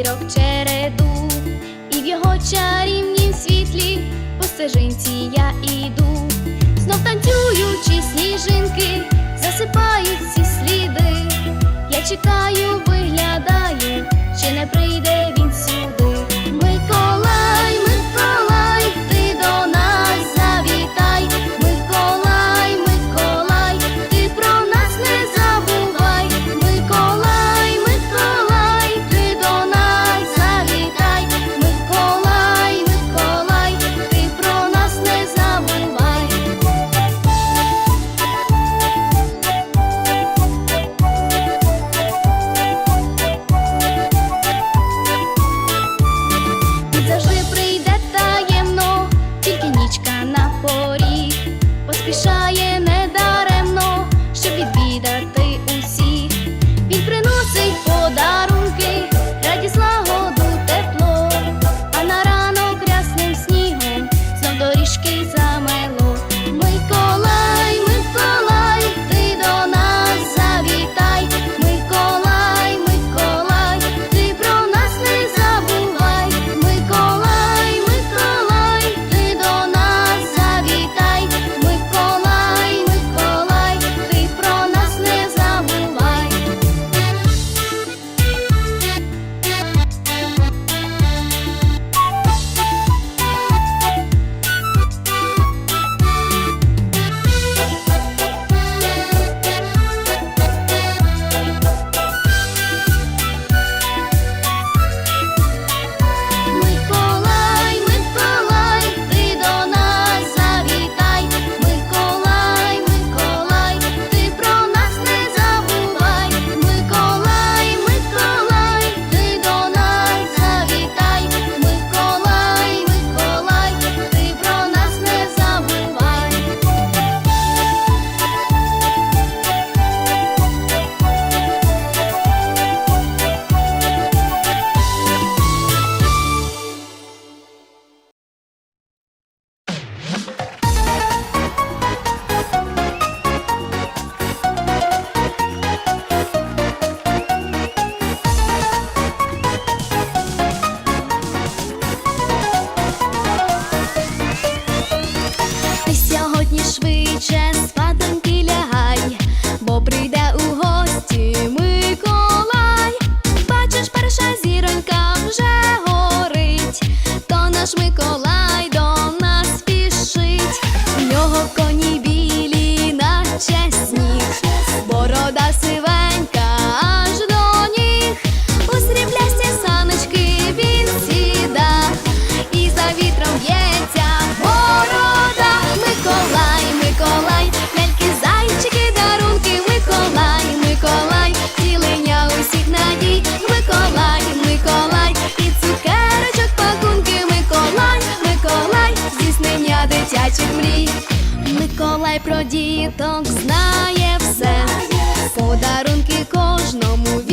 зірок череду, і в його чарівнім світлі по стежинці я іду, знов танцюючи сніжинки, засипають всі сліди. Я чекаю, виглядаю, чи не прийде. Миколай про діток знає все, подарунки кожному.